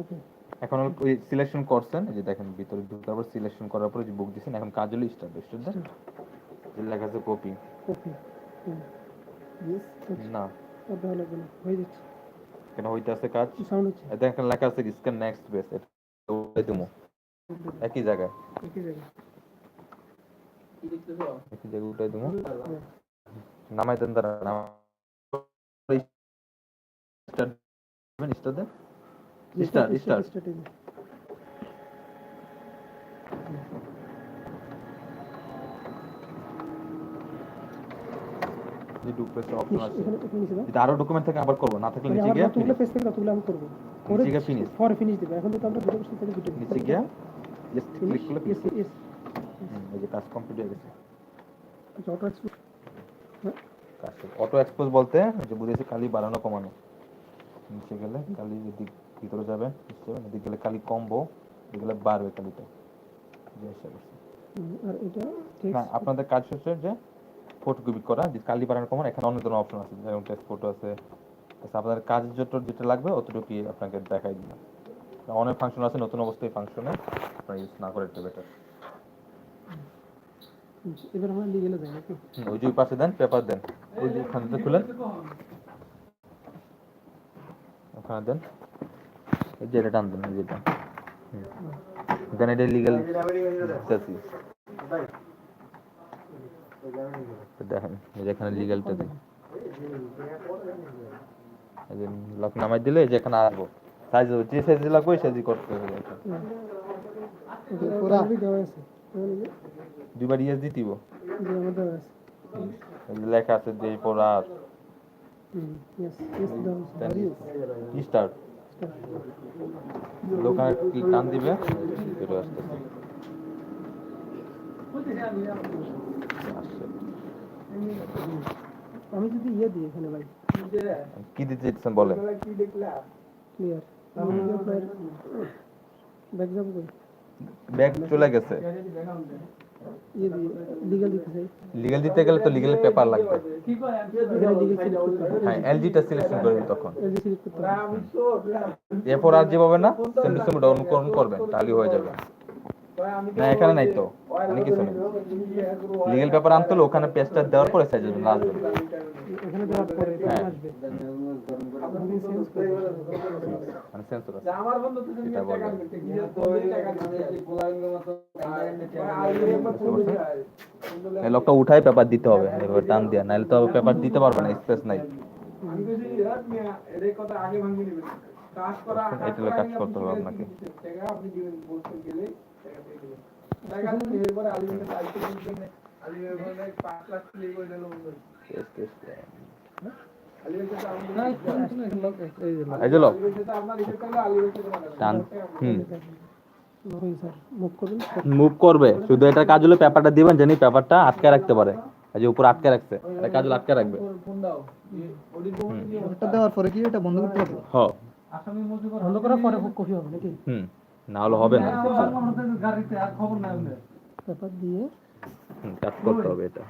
ওকে। এখন ওই সিলেকশন করছেন এই যে দেখেন ভিতরে ঢুকার পর সিলেকশন করার পরে যে বুক দিছেন এখন কাজ হলো দেন যে লেখা আছে কপি ইয়েস না। ভালো হয়ে যাচ্ছে। কেন হইতে আছে কাজ? সাউন্ড হচ্ছে। এই দেখেন লেখা আছে স্ক্যান নেক্সট বেস এটা একই জায়গায়। একই জায়গায়। একই জায়গায় উঠাই হ্যাঁ। নামাই দেন তারা স্টার্ট স্টার্ট দেন। Start, start. স্টার্ট যে ডুপ্লেক্স অপশন আছে এখানে এখানে নিচে দাও যদি আরও ডকুমেন্ট থাকে আবার করব না থাকলে মানে নিচে গিয়ে যতগুলো পেজ থেকে ততগুলো আমি করব। করে গিয়ে ফিনিশ পরে ফিনিশ দেবে। এখন তো আমরা দুটো পেজ থেকে দুটো নিচে গিয়ে জাস্ট ক্লিক করলে ইয়েস finish। এই যে কাজ কমপ্লিট হয়ে গেছে। আচ্ছা অটো অটো এক্সপোজ বলতে যে বুঝেছি কালি বাড়ানো কমানো। নিচে গেলে কালি এদিক ভিতরে যাবে নিচে যাবেন এদিক গেলে কালি কমবো এদিক গেলে বাড়বে কালিটা না আপনাদের কাজ হচ্ছে যে ফটোকপি করা যে কালি বাড়ানো কমান এখানে অন্য ধরনের অপশন আছে যেমন টেক্সট ফটো আছে। আচ্ছা আপনাদের কাজ যত যেটা লাগবে অতটুকুই আপনাকে দেখাই দিলাম। অনেক ফাংশন আছে নতুন অবস্থায় ফাংশনে আপনারা ইউজ না করে একটু বেটার এবার আমরা লিগেলে যাই নাকি? ওই যে পাশে দেন পেপার দেন। ওই যে ওখানে খুলেন। ওখানে দেন। এই যে টান দেন যেটা। দেন এটা লিগাল দিতেছি দেখেন এই লিগালটা লক নামাই দিলে এই যে এখানে আসব। সাইজ যে সাইজ লাগবে সাইজই করতে হবে। দুইবার ইয়েস দিতিব লেখা আছে যে পড়া আর হুম ইয়েস ইয়েস দেওয়া আছে আর ইয়েস স্টার্ট দোকানে কি টান দিবে? আসতেছে। আসছে। আমি যদি ইয়ে দিই এখানে ভাই। কি দিতে চাইছেন বলেন। ক্লিয়ার ব্যাক চলে গেছে। লিগাল দিতে গেলে তো লিগ্যাল পেপার লাগবে। হ্যাঁ এলজিটা সিলেকশন করবেন তখন। এরপর আর যেভাবে না সেম টু সেম অনুকরণ করবেন তাহলে হয়ে যাবে। না এখানে নাই তো। মানে কিছু নেই। লিগেল পেপার আনতে হলে ওখানে পেজটা দেওয়ার পরে সাইজ আসবে। এখানে দেওয়ার পরে হ্যাঁ। আসবে। মানে সেন্সর আছে। আমার বন্ধু তো এটা বলবেন এই লোকটা উঠাই পেপার দিতে হবে। এভাবে টান দিয়া। নাহলে তো পেপার দিতে পারবে না স্পেস নাই। আমি কইছি রাত মিয়া এর কথা আগে ভাঙি নেবেন। কাজ করা এটা কাজ করতে হবে আপনাকে। টাকা আপনি দিবেন বলছেন গেলে টাকা পেয়ে গেলেন টাকা দিলে এরপরে আলিমের দায়িত্ব দিবেন। আলিমের বলে 5 লাখ ক্লিক করে দিল আলিমের কাছে আমাদের এই যে লোক। আলিমের সাথে আপনার ইসে করলে আলিমের সাথে মানাবে টান। হুম। ওই স্যার মুভ করবে। শুধু এটা কাজ হলে পেপারটা দিবেন জানি পেপারটা আটকে রাখতে পারে। এই যে উপর আটকে রাখছে এটা কাজ আটকে রাখবে। দিয়ে দেওয়ার পরে কি এটা বন্ধ করতে হবে? হ। আসামি মজুর বন্ধ করার পরে কপি হবে নাকি? হুম। না হলে হবে না। গাড়িতে আর খবর নাই পেপার দিয়ে কাজ করতে হবে এটা।